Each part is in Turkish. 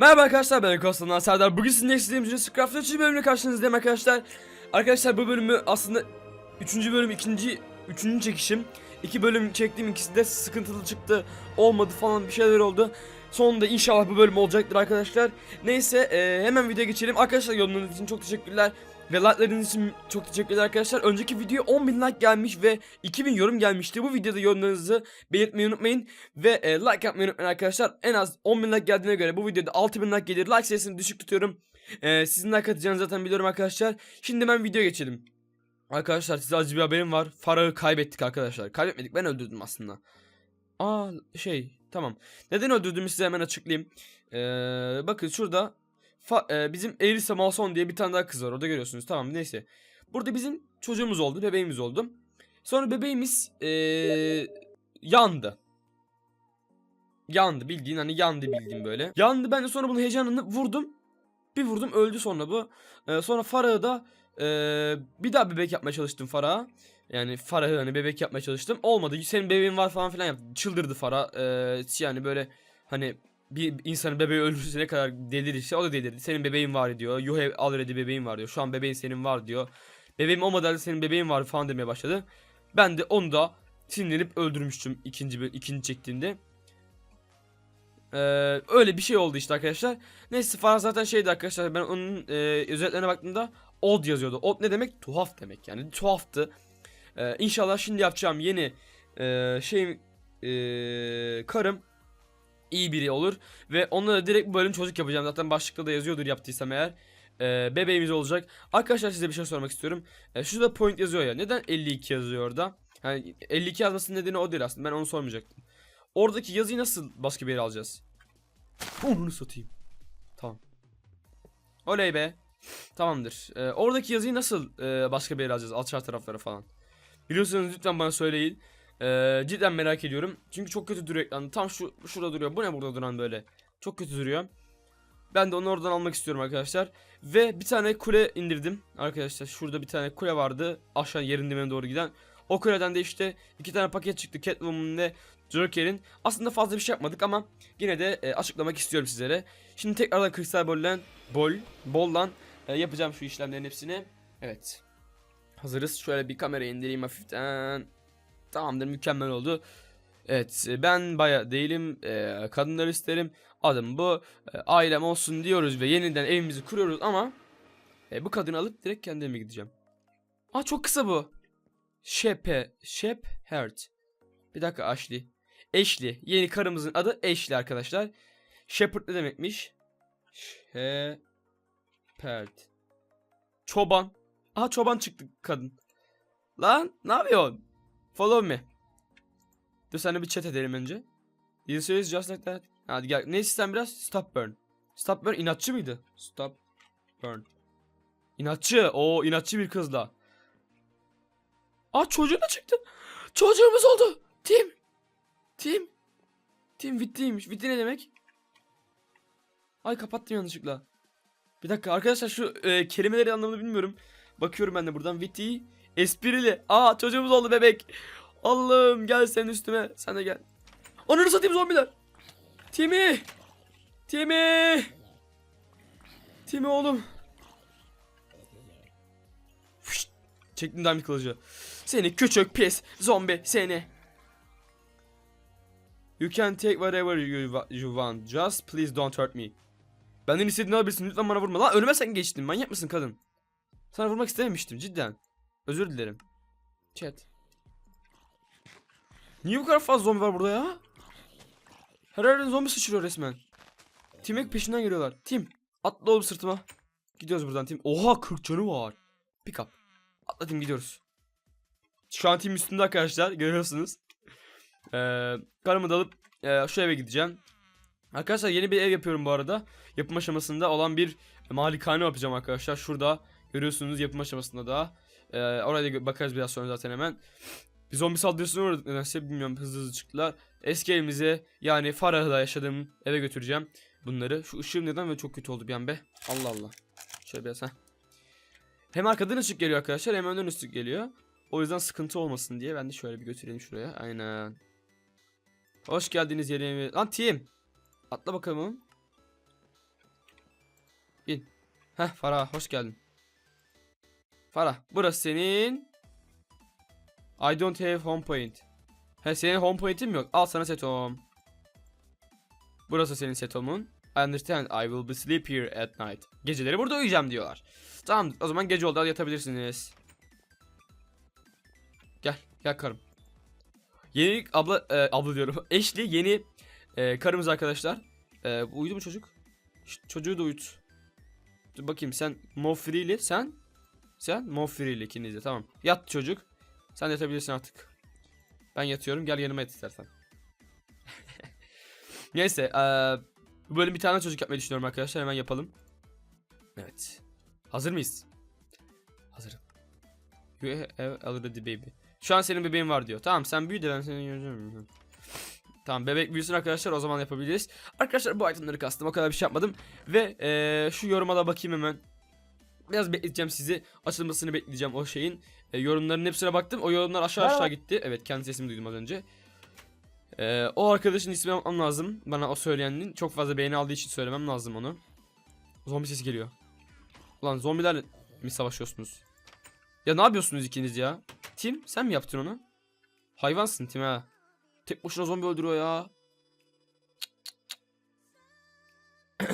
Merhaba arkadaşlar ben Kostan Serdar. Bugün sizinle istediğim için Scraft 3. bölümle karşınızdayım arkadaşlar. Arkadaşlar bu bölümü aslında 3. bölüm 2. 3. çekişim. 2 bölüm çektiğim ikisi de sıkıntılı çıktı. Olmadı falan bir şeyler oldu. Sonunda inşallah bu bölüm olacaktır arkadaşlar. Neyse e, hemen videoya geçelim. Arkadaşlar yorumlarınız için çok teşekkürler. Ve like'larınız için çok teşekkürler arkadaşlar. Önceki video 10.000 like gelmiş ve 2000 yorum gelmişti. Bu videoda yorumlarınızı belirtmeyi unutmayın. Ve e, like yapmayı unutmayın arkadaşlar. En az 10.000 like geldiğine göre bu videoda 6000 like gelir. Like sayısını düşük tutuyorum. E, sizin like atacağınızı zaten biliyorum arkadaşlar. Şimdi hemen video geçelim. Arkadaşlar size acı bir haberim var. Farah'ı kaybettik arkadaşlar. Kaybetmedik ben öldürdüm aslında. Aa şey tamam. Neden öldürdüğümü size hemen açıklayayım. Ee, bakın şurada e, bizim Elisa Malson diye bir tane daha kız var. Orada görüyorsunuz. Tamam neyse. Burada bizim çocuğumuz oldu. Bebeğimiz oldu. Sonra bebeğimiz ee, yandı. Yandı bildiğin hani yandı bildiğin böyle. Yandı ben de sonra bunun heyecanını vurdum. Bir vurdum öldü sonra bu. Ee, sonra Farah'ı da ee, bir daha bebek yapmaya çalıştım Farah'a. Yani Farah'ı hani bebek yapmaya çalıştım. Olmadı. Senin bebeğin var falan filan yaptı. Çıldırdı Farah. Ee, yani böyle hani bir insanın bebeği ölürse ne kadar delirirse o da delirdi. Senin bebeğin var diyor. You have already bebeğin var diyor. Şu an bebeğin senin var diyor. Bebeğim olmadı halde senin bebeğin var falan demeye başladı. Ben de onu da sinirlenip öldürmüştüm ikinci ikinci çektiğimde. Ee, öyle bir şey oldu işte arkadaşlar. Neyse Farah zaten şeydi arkadaşlar ben onun e, özelliklerine baktığımda odd yazıyordu. Odd ne demek? Tuhaf demek yani tuhaftı. Ee, inşallah şimdi yapacağım yeni e, şey e, karım iyi biri olur ve onunla da direkt bu bölüm çocuk yapacağım. Zaten başlıkta da yazıyordur yaptıysam eğer. Ee, bebeğimiz olacak. Arkadaşlar size bir şey sormak istiyorum. Ee, şurada point yazıyor ya. Neden 52 yazıyor orada? Yani 52 yazmasının nedeni o değil aslında. Ben onu sormayacaktım. Oradaki yazıyı nasıl başka bir yere alacağız? Onu satayım. Tamam. Oley be. Tamamdır. Ee, oradaki yazıyı nasıl e, başka bir yere alacağız? Aşağı taraflara falan. Biliyorsanız lütfen bana söyleyin. Ee, cidden merak ediyorum. Çünkü çok kötü duruyor ekranda. Tam şu şurada duruyor. Bu ne burada duran böyle? Çok kötü duruyor. Ben de onu oradan almak istiyorum arkadaşlar. Ve bir tane kule indirdim. Arkadaşlar şurada bir tane kule vardı. Aşağı yerin dibine doğru giden. O kuleden de işte iki tane paket çıktı. Catwoman'ın ve Joker'in. Aslında fazla bir şey yapmadık ama yine de e, açıklamak istiyorum sizlere. Şimdi tekrardan kristal bollen, bol, bollan e, yapacağım şu işlemlerin hepsini. Evet. Hazırız. Şöyle bir kamera indireyim hafiften. Tamamdır mükemmel oldu. Evet e, ben baya değilim. E, kadınlar isterim. Adım bu. E, ailem olsun diyoruz ve yeniden evimizi kuruyoruz ama e, bu kadını alıp direkt kendime gideceğim. Aa çok kısa bu. Shepe, Shep Heart. Bir dakika Ashley. Ashley. Yeni karımızın adı Ashley arkadaşlar. Shepherd ne demekmiş? Shepherd. Çoban. Aha çoban çıktı kadın. Lan ne yapıyorsun? Follow me. Dur seninle bir chat edelim önce. You it's just like that. Hadi gel. Ne sistem biraz? Stop burn. Stop burn inatçı mıydı? Stop burn. İnatçı. O inatçı bir kızla. Aa çocuğu da çıktı. Çocuğumuz oldu. Tim. Tim. Tim Witty'ymiş. Witty ne demek? Ay kapattım yanlışlıkla. Bir dakika arkadaşlar şu e, kelimeleri anlamını bilmiyorum. Bakıyorum ben de buradan. Witty. Esprili. Aa çocuğumuz oldu bebek. Allah'ım gel sen üstüme. Sen de gel. Onları satayım zombiler. Timi. Timi. Timi oğlum. Fışt. Çektim diamond kılıcı. Seni küçük pis zombi seni. You can take whatever you, you want. Just please don't hurt me. Benden istediğini alabilirsin. Lütfen bana vurma. Lan önüme sen geçtin. Manyak mısın kadın? Sana vurmak istememiştim cidden. Özür dilerim. Chat. Niye bu kadar fazla zombi var burada ya? Her yerden zombi sıçrıyor resmen. Tim'e peşinden geliyorlar. Tim atla oğlum sırtıma. Gidiyoruz buradan Tim. Oha 40 canı var. Pick up. Atla Tim gidiyoruz. Şu an Tim üstünde arkadaşlar görüyorsunuz. Ee, karımı da alıp e, şu eve gideceğim. Arkadaşlar yeni bir ev yapıyorum bu arada. Yapım aşamasında olan bir malikane yapacağım arkadaşlar. Şurada görüyorsunuz yapım aşamasında da. Ee, oraya da bakarız biraz sonra zaten hemen. Bir zombi saldırısına uğradık nedense bilmiyorum hızlı hızlı çıktılar. Eski evimize yani Farah'da yaşadığım eve götüreceğim bunları. Şu ışığım neden böyle çok kötü oldu bir an be. Allah Allah. Şöyle biraz ha. Hem arkadan ışık geliyor arkadaşlar hem önden ışık geliyor. O yüzden sıkıntı olmasın diye ben de şöyle bir götüreyim şuraya. Aynen. Hoş geldiniz yerine. Lan Tim. Atla bakalım. bin. Heh Farah hoş geldin. Farah burası senin. I don't have home point. He senin home point'in mi yok? Al sana set home. Burası senin set home'un. I understand I will be sleep here at night. Geceleri burada uyuyacağım diyorlar. Tamam o zaman gece oldu hadi yatabilirsiniz. Gel gel karım. Yeni abla e, abla diyorum. Eşli yeni e, karımız arkadaşlar. E, uyudu mu çocuk? Şşt, çocuğu da uyut. Dur bakayım sen Mofri'li sen sen Mofri'li ikiniz de tamam. Yat çocuk. Sen yatabilirsin artık. Ben yatıyorum gel yanıma yat istersen. Neyse eee bu bölüm bir tane çocuk yapmayı düşünüyorum arkadaşlar hemen yapalım. Evet. Hazır mıyız? Hazırım. You have already baby. Şu an senin bebeğin var diyor. Tamam sen büyü de ben seni göreceğim. Tamam bebek büyüsün arkadaşlar o zaman yapabiliriz. Arkadaşlar bu itemleri kastım o kadar bir şey yapmadım. Ve eee, şu yoruma da bakayım hemen. Biraz bekleteceğim sizi. Açılmasını bekleyeceğim o şeyin. E, yorumların hepsine baktım. O yorumlar aşağı Merhaba. aşağı gitti. Evet kendi sesimi duydum az önce. E, o arkadaşın ismini almam lazım. Bana o söyleyenin. Çok fazla beğeni aldığı için söylemem lazım onu. Zombi sesi geliyor. Ulan zombilerle mi savaşıyorsunuz? Ya ne yapıyorsunuz ikiniz ya? Tim sen mi yaptın onu? Hayvansın Tim ha. Tek başına zombi öldürüyor ya.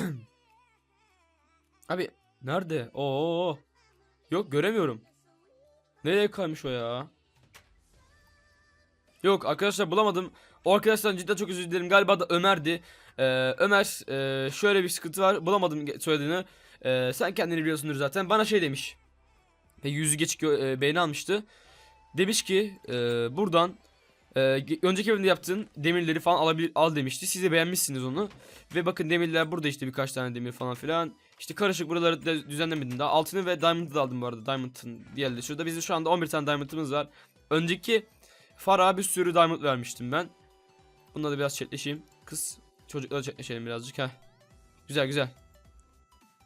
Abi nerede? Oo. Yok göremiyorum. Nereye kaymış o ya? Yok arkadaşlar bulamadım. O arkadaşlar cidden çok özür dilerim. Galiba da Ömer'di. Ee, Ömer e, şöyle bir sıkıntı var. Bulamadım söylediğini. Ee, sen kendini biliyorsundur zaten. Bana şey demiş. Ve yüzü geçik e, beğeni almıştı. Demiş ki e, buradan e, ge- önceki bölümde yaptığın demirleri falan alabil al demişti. Siz de beğenmişsiniz onu. Ve bakın demirler burada işte birkaç tane demir falan filan. İşte karışık buraları da düzenlemedim daha. Altını ve diamond'ı da aldım bu arada. Diamond'ın diğerleri şurada. Bizim şu anda 11 tane diamond'ımız var. Önceki Farah'a bir sürü diamond vermiştim ben. Bununla da biraz chatleşeyim. Kız çocukla chatleşelim birazcık ha. Güzel güzel.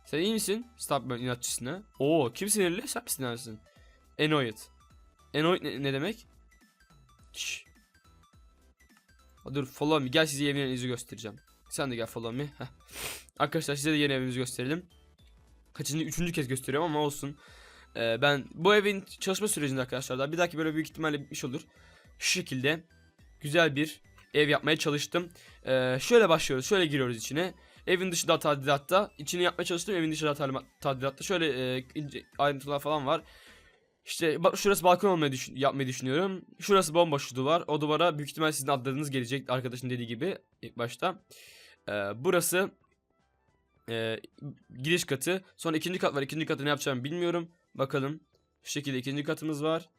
Sen iyi misin? Stubborn inatçısına. Oo kim sinirli? Sen mi sinirlisin? Annoyed. Annoyed ne, ne demek? Şşş. Dur follow me. Gel size yeni evinizi göstereceğim. Sen de gel follow me. Arkadaşlar size de yeni evimizi gösterelim. Kaçıncı? Üçüncü kez gösteriyorum ama olsun. Ee, ben bu evin çalışma sürecinde arkadaşlar daha bir dahaki böyle büyük ihtimalle bitmiş olur. Şu şekilde güzel bir ev yapmaya çalıştım. Ee, şöyle başlıyoruz. Şöyle giriyoruz içine. Evin dışı tadilatta. içini yapmaya çalıştım. Evin dışı da tadilat- tadilatta. Şöyle e, ayrıntılar falan var. İşte bak şurası balkon olmayı düşün- yapmayı düşünüyorum. Şurası bomboş duvar. O duvara büyük ihtimal sizin adlarınız gelecek. Arkadaşın dediği gibi ilk başta. Ee, burası e, giriş katı. Sonra ikinci kat var. İkinci katı ne yapacağımı bilmiyorum. Bakalım. Şu şekilde ikinci katımız var.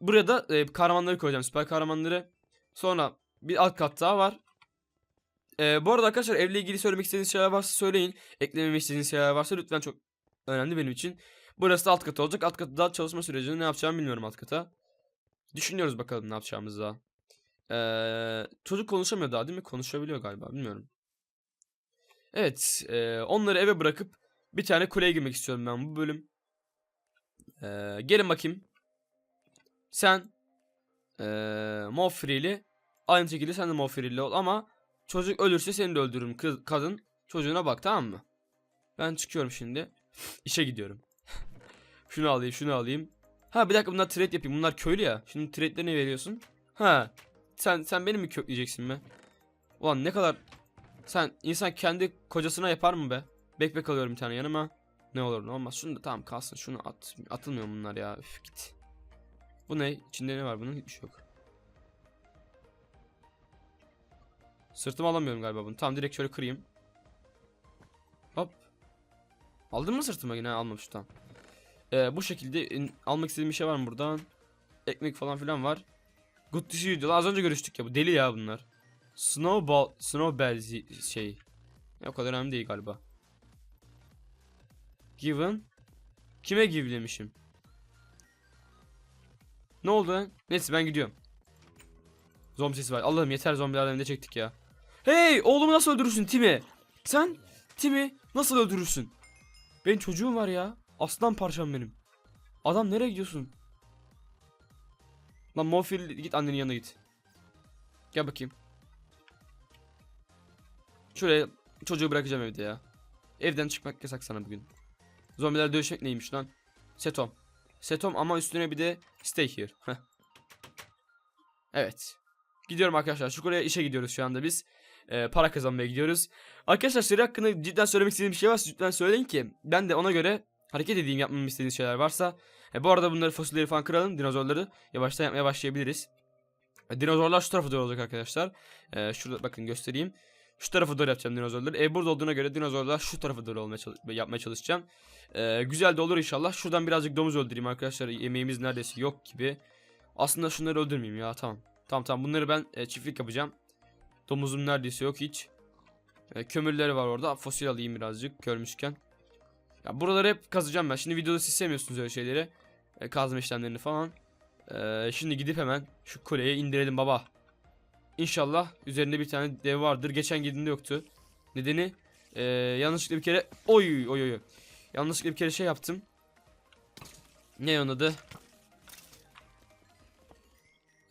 Buraya da e, kahramanları koyacağım. Süper kahramanları. Sonra bir alt kat daha var. E, bu arada arkadaşlar evle ilgili söylemek istediğiniz şeyler varsa söyleyin. Eklememi istediğiniz şeyler varsa lütfen çok önemli benim için. Burası alt kat olacak. Alt katı daha çalışma sürecinde ne yapacağımı bilmiyorum alt kata. Düşünüyoruz bakalım ne yapacağımızı daha. Ee, çocuk konuşamıyor daha değil mi? Konuşabiliyor galiba bilmiyorum. Evet e, onları eve bırakıp bir tane kuleye girmek istiyorum ben bu bölüm. Ee, gelin bakayım. Sen ee, Mofrili aynı şekilde sen de Mofrili ol ama çocuk ölürse seni de öldürürüm kız, kadın. Çocuğuna bak tamam mı? Ben çıkıyorum şimdi. İşe gidiyorum. Şunu alayım şunu alayım. Ha bir dakika bunlar trade yapayım. Bunlar köylü ya. Şimdi trade'leri veriyorsun? Ha. Sen sen beni mi kökleyeceksin be? Ulan ne kadar sen insan kendi kocasına yapar mı be? Bekbek alıyorum bir tane yanıma. Ne olur ne olmaz. Şunu da tamam kalsın. Şunu at. Atılmıyor bunlar ya. Üf git. Bu ne? İçinde ne var bunun? Hiçbir şey yok. Sırtıma alamıyorum galiba bunu. Tamam direkt şöyle kırayım. Hop. Aldın mı sırtıma yine? Almamış tamam. Ee, bu şekilde almak istediğim bir şey var mı buradan? Ekmek falan filan var. Good to see you diyor. Az önce görüştük ya. Bu deli ya bunlar. Snowball, snowbell şey. O kadar önemli değil galiba. Given. Kime give demişim? Ne oldu? Neyse ben gidiyorum. Zombi sesi var. Allah'ım yeter zombilerden de çektik ya. Hey oğlumu nasıl öldürürsün Timi? Sen Timi nasıl öldürürsün? Benim çocuğum var ya. Aslan parçam benim. Adam nereye gidiyorsun? Lan Mofil git annenin yanına git. Gel bakayım. Şuraya çocuğu bırakacağım evde ya. Evden çıkmak yasak sana bugün. Zombiler dövüşmek neymiş lan? Setom. Setom ama üstüne bir de stay here. Heh. Evet. Gidiyorum arkadaşlar. Şu oraya işe gidiyoruz şu anda biz. Ee, para kazanmaya gidiyoruz. Arkadaşlar seri hakkında cidden söylemek istediğim bir şey varsa cidden söyleyin ki ben de ona göre hareket edeyim yapmamı istediğiniz şeyler varsa. E, bu arada bunları fosilleri falan kıralım. Dinozorları yavaştan yapmaya başlayabiliriz. E, dinozorlar şu tarafa doğru olacak arkadaşlar. E, şurada bakın göstereyim. Şu tarafa doğru yapacağım dinozorları. E burada olduğuna göre dinozorlar şu tarafa doğru olmaya çalış- yapmaya çalışacağım. E, güzel de olur inşallah. Şuradan birazcık domuz öldüreyim arkadaşlar. Yemeğimiz neredeyse yok gibi. Aslında şunları öldürmeyeyim ya tamam. Tamam tamam bunları ben e, çiftlik yapacağım. Domuzum neredeyse yok hiç. E, kömürleri var orada. Fosil alayım birazcık görmüşken. Ya buraları hep kazacağım ben. Şimdi videoda siz sevmiyorsunuz öyle şeyleri. E, kazma işlemlerini falan. E, şimdi gidip hemen şu kuleye indirelim baba. İnşallah üzerinde bir tane dev vardır. Geçen girdiğinde yoktu. Nedeni e, yanlışlıkla bir kere oy oy oy. Yanlışlıkla bir kere şey yaptım. Ne onun adı?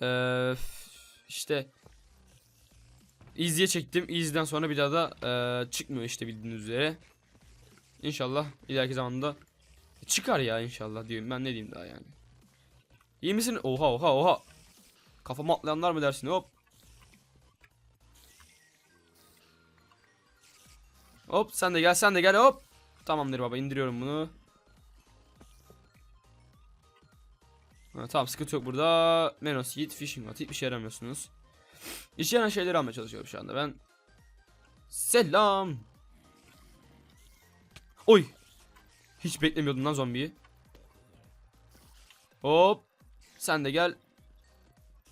Eee işte Easy'ye çektim. Easy'den sonra bir daha da eee, çıkmıyor işte bildiğiniz üzere. İnşallah ileriki zamanda çıkar ya inşallah diyorum. Ben ne diyeyim daha yani. İyi misin? Oha oha oha. Kafama atlayanlar mı dersin? Hop. Hop sen de gel sen de gel hop. Tamamdır baba indiriyorum bunu. Ha, tamam sıkıntı yok burada. Menos Yiğit Fishing Rod hiçbir şey yaramıyorsunuz. İşe yarayan şeyleri almaya çalışıyorum şu anda ben. Selam. Oy. Hiç beklemiyordum lan zombiyi. Hop. Sen de gel.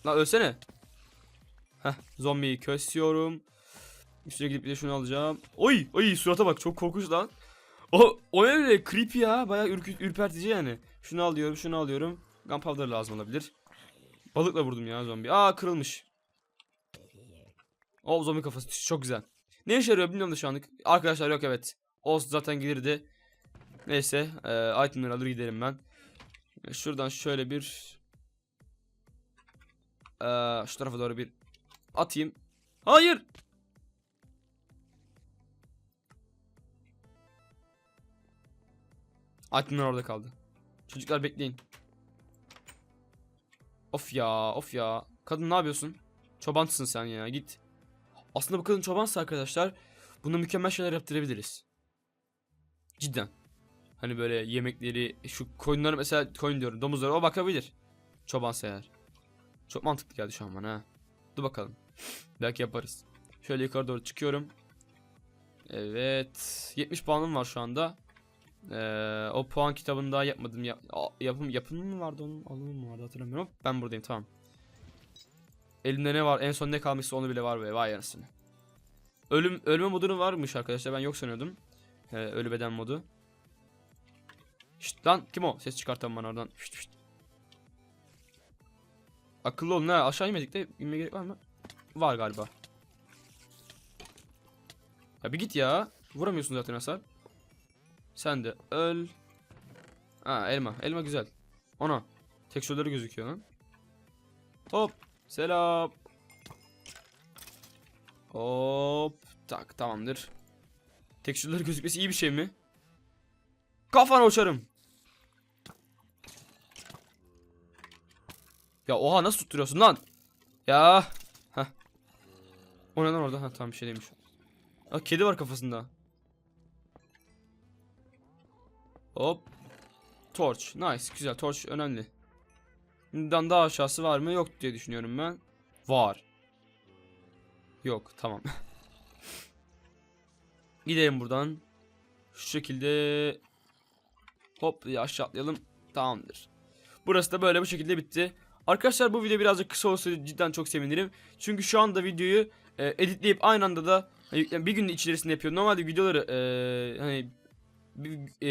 Lan ölsene. Heh zombiyi kesiyorum. Üstüne gidip bir de şunu alacağım. Oy oy surata bak çok korkunç lan. O, o ne öyle creepy ya baya ürpertici yani. Şunu alıyorum şunu alıyorum. Gunpowder lazım olabilir. Balıkla vurdum ya zombi. Aa kırılmış. O zombi kafası çok güzel. Ne işe yarıyor bilmiyorum da şu anlık. Arkadaşlar yok evet. Oz zaten gelirdi. Neyse e, itemleri alır gidelim ben. Şuradan şöyle bir e, şu tarafa doğru bir atayım. Hayır. Itemler orada kaldı. Çocuklar bekleyin. Of ya of ya. Kadın ne yapıyorsun? Çobansın sen ya git. Aslında bu kadın çobansa arkadaşlar buna mükemmel şeyler yaptırabiliriz. Cidden. Hani böyle yemekleri şu koyunları mesela koyun diyorum domuzlara o bakabilir. Çobansa eğer. Çok mantıklı geldi şu an bana ha. Dur bakalım. Belki yaparız. Şöyle yukarı doğru çıkıyorum. Evet. 70 puanım var şu anda. Ee, o puan kitabını daha yapmadım. Ya, yapım yapımı mı vardı onun? Alımı mı vardı hatırlamıyorum. Ben buradayım tamam. Elimde ne var? En son ne kalmışsa onu bile var be. Vay anasını. Ölüm ölme modu varmış arkadaşlar. Ben yok sanıyordum. Ee, ölü beden modu. Şşt lan kim o? Ses çıkartan bana oradan. Şşt şşt. Akıllı olun ha. Aşağı inmedik de inmeye gerek var mı? Var galiba. Ya bir git ya. Vuramıyorsun zaten hasar. Sen de öl. Ha elma. Elma güzel. Ana. Tekstürleri gözüküyor lan. Hop. Selam. Hop. Tak tamamdır. Tekstürleri gözükmesi iyi bir şey mi? Kafana uçarım. Ya oha nasıl tutturuyorsun lan? Ya. Heh. O ne lan orada? Ha tamam bir şey demiş. Aa, kedi var kafasında. Hop. Torch. Nice. Güzel. Torch önemli. Bundan daha aşağısı var mı? Yok diye düşünüyorum ben. Var. Yok. Tamam. Gidelim buradan. Şu şekilde. Hop aşağı atlayalım. Tamamdır. Burası da böyle bu şekilde bitti. Arkadaşlar bu video birazcık kısa olsa cidden çok sevinirim. Çünkü şu anda videoyu e, editleyip aynı anda da yani bir gün içerisinde yapıyorum. Normalde videoları e, hani e,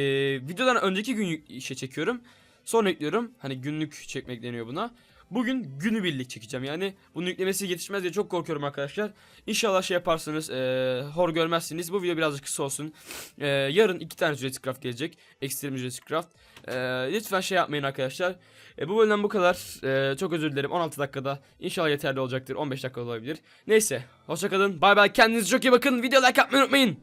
videodan önceki gün işe çekiyorum. Sonra ekliyorum. Hani günlük çekmek deniyor buna. Bugün günü birlik çekeceğim. Yani bunun yüklemesi yetişmez diye çok korkuyorum arkadaşlar. İnşallah şey yaparsınız. E, hor görmezsiniz. Bu video birazcık kısa olsun. E, yarın iki tane Jurassic Craft gelecek. Extreme Jurassic Craft. E, lütfen şey yapmayın arkadaşlar. E, bu bölümden bu kadar. E, çok özür dilerim. 16 dakikada. İnşallah yeterli olacaktır. 15 dakika olabilir. Neyse. Hoşçakalın. Bay bay. Kendinize çok iyi bakın. Video like atmayı unutmayın.